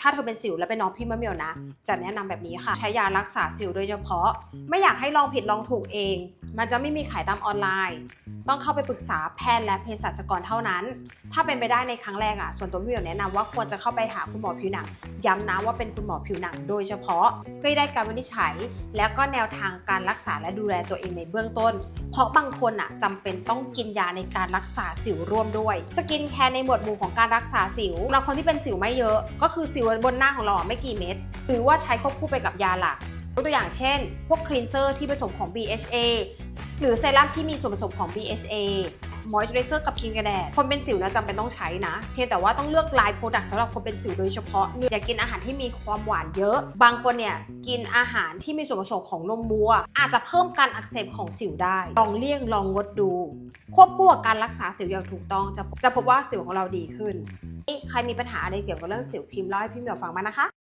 ถ้าเธอเป็นสิวและเป็นน้องพี่มะเหมียวนะ จะแนะนำแบบนี้ค่ะ ใช้ยารักษาสิวโดยเฉพาะ ไม่อยากให้ลองผิดลองถูกเอง มันจะไม่มีขายตามออนไลน์ ต้องเข้าไปปรึกษาแพทย์และเภสัชกรเท่านั้น ถ้าเป็นไปได้ในครั้งแรกอะส่วนตัวพี่เหมียวแนะนำว่าควรจะเข้าไปหาคุณหมอผิวหนัง ย้ำนะว่าเป็นคุณหมอผิวหนัง โดยเฉพาะเพื่อให้ได้การวินิจฉัย แล้วก็แนวทางการรักษาและดูแลตัวเองในเบื้องต้น เพราะบางคนอะจำเป็นต้องกินยาในการรักษาสิวร่วมด้วยสกินแคร์ในหมวดหมู่ของการรักษาสิว เราคนที่เป็นสิวไม่เยอะก็คือสิวบนหน้าของเราไม่กี่เม็ดหรือว่าใช้ควบคู่ไปกับยาหลักยกตัวอย่างเช่น พวกคลีนเซอร์ที่ผสมของ BHA หรือเซรั่มที่มีส่วนผสมของ BHA มอยส์เจอร์เซอร์กับครีมกันแดดคนเป็นสิวนะจำเป็นต้องใช้นะ เพียงแต่ว่าต้องเลือกไลายโปรดักต์สำหรับคนเป็นสิวโดยเฉพาะอย่ากินอาหารที่มีความหวานเยอะ บางคนเนี่ยกินอาหารที่มีส่วนผสมของนมวัว อาจจะเพิ่มการอักเสบของสิวได้ ลองเลี่ยงลองงดดู ควบคู่กับการรักษาสิวอย่างถูกต้องจะจะพบว่าสิวของเราดีขึ้นใครมีปัญหาอะไรเกี่ยวกับเรื่องสิวพิมพ์เล่าให้พี่เหมียวฟังมานะคะ